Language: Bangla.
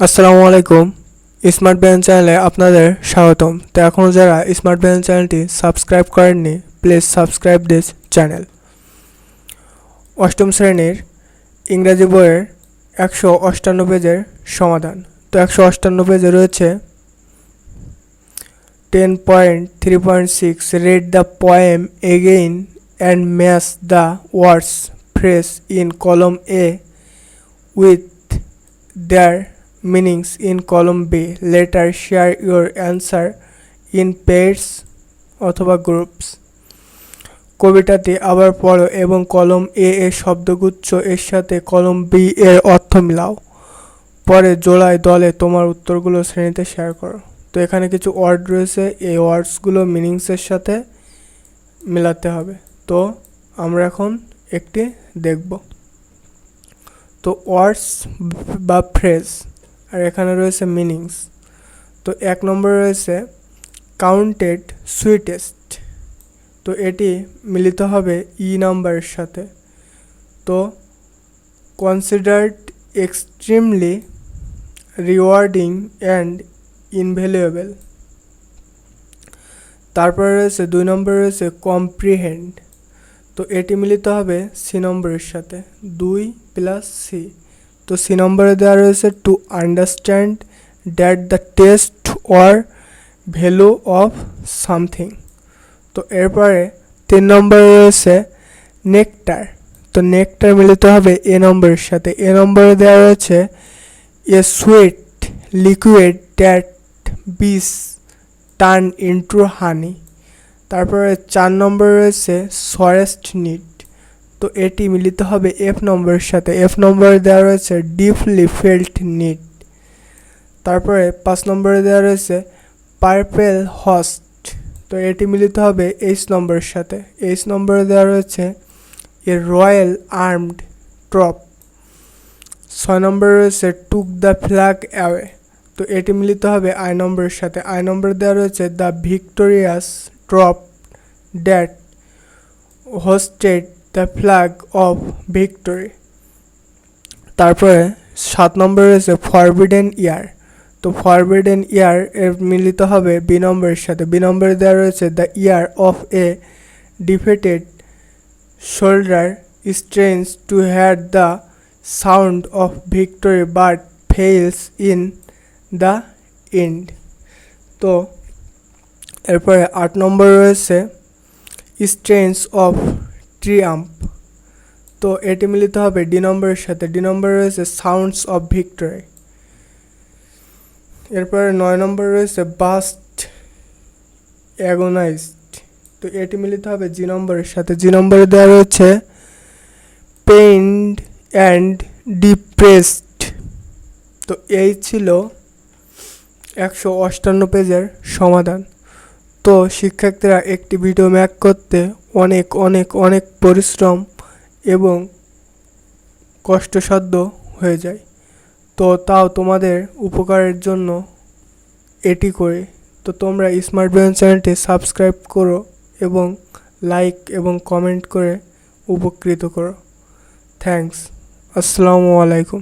আসসালামু আলাইকুম। স্মার্ট ব্যান চ্যানেলে আপনাদের স্বাগতম। তো এখনও যারা স্মার্ট ব্যান চ্যানেলটি সাবস্ক্রাইব করেননি, প্লিজ সাবস্ক্রাইব দিস চ্যানেল। অষ্টম শ্রেণির ইংরাজি বইয়ের একশো অষ্টান্ন পেজের সমাধান। তো একশো অষ্টান্ন পেজে রয়েছে ten point three point six, read the poem again and match the words phrase in column A with their meanings in column B. Later, share your answer in pairs অথবা গ্রুপস কবিতাটি আবার পড়ো এবং কলম এ এর শব্দগুচ্ছ এর সাথে কলম বি এর অর্থ মিলাও। পরে জোড়ায় দলে তোমার উত্তরগুলো শ্রেণীতে শেয়ার করো। তো এখানে কিছু ওয়ার্ড রয়েছে, এই ওয়ার্ডসগুলো মিনিংসের সাথে মেলাতে হবে। তো আমরা এখন একটি দেখব। তো ওয়ার্ডস বা ফ্রেজ আর এখানে রয়েছে মিনিংস তো এক নম্বরে রয়েছে কাউন্টেড সুইটেস্ট তো এটি মিলিত হবে ই নাম্বারের সাথে। তো considered extremely rewarding and invaluable তারপরে রয়েছে দুই নম্বরে রয়েছে কম্প্রিহেন্ড তো এটি মিলিত হবে সি নম্বরের সাথে। দুই প্লাস সি তো সি নম্বরে দেওয়া রয়েছে to understand that the taste or value of something তো এরপরে তিন নম্বরে রয়েছে নেকটার তো নেকটার মিলিত হবে এ নম্বরের সাথে। এ নম্বরে দেওয়া রয়েছে a sweet liquid that bees turn into honey তারপরে চার নম্বরে রয়েছে সরেস্ট নিট তো এটি মিলিত হবে এফ নম্বরের সাথে। এফ নম্বরে দেওয়া রয়েছে ডিপলি ফেল্ট নিট তারপরে পাঁচ নম্বরে দেওয়া রয়েছে পার্পেল হস্ট তো এটি মিলিত হবে এইচ নম্বরের সাথে। এইচ নম্বরে দেওয়া রয়েছে এ রয়্যাল আর্মড ট্রপ ছয় নম্বরে রয়েছে টুক দ্য ফ্ল্যাগ অ্যাওয়ে তো এটি মিলিত হবে আই নম্বরের সাথে। আই নম্বরে দেওয়া রয়েছে the victorious troop that hoisted the flag of victory তারপরে সাত নম্বরে রয়েছে ফরবিডেন ইয়ার তো ফরবিডেন ইয়ার এর মিলিত হবে বি নম্বরের সাথে। বি নম্বরে দেওয়া রয়েছে the ear of a defeated soldier strains to hear the sound of victory but fails in the end তো এরপরে আট নম্বর রয়েছে স্ট্রেন্স অফ ট্রিয়াম্প তো এটি মিলিত হবে ডি নম্বরের সাথে। ডি নম্বরে রয়েছে সাউন্ডস অফ ভিক্টরি এরপরে নয় নম্বরে রয়েছে বাস্ট অ্যাগোনাইজড তো এটি মিলিত হবে জি নম্বরের সাথে। জি নম্বরে দেওয়া রয়েছে পেইন্ড অ্যান্ড ডিপ্রেসড তো এই ছিল একশো অষ্টান্ন পেজের সমাধান। তো শিক্ষার্থীরা একটি ভিডিও ম্যাক করতে অনেক অনেক অনেক পরিশ্রম এবং কষ্টসাধ্য হয়ে যায়। তো তাও তোমাদের উপকারের জন্য এটি করে। তো তোমরা স্মার্ট ব্রেন চ্যানেলটি সাবস্ক্রাইব করো এবং লাইক এবং কমেন্ট করে উপকৃত করো। থ্যাংকস আসসালামু আলাইকুম।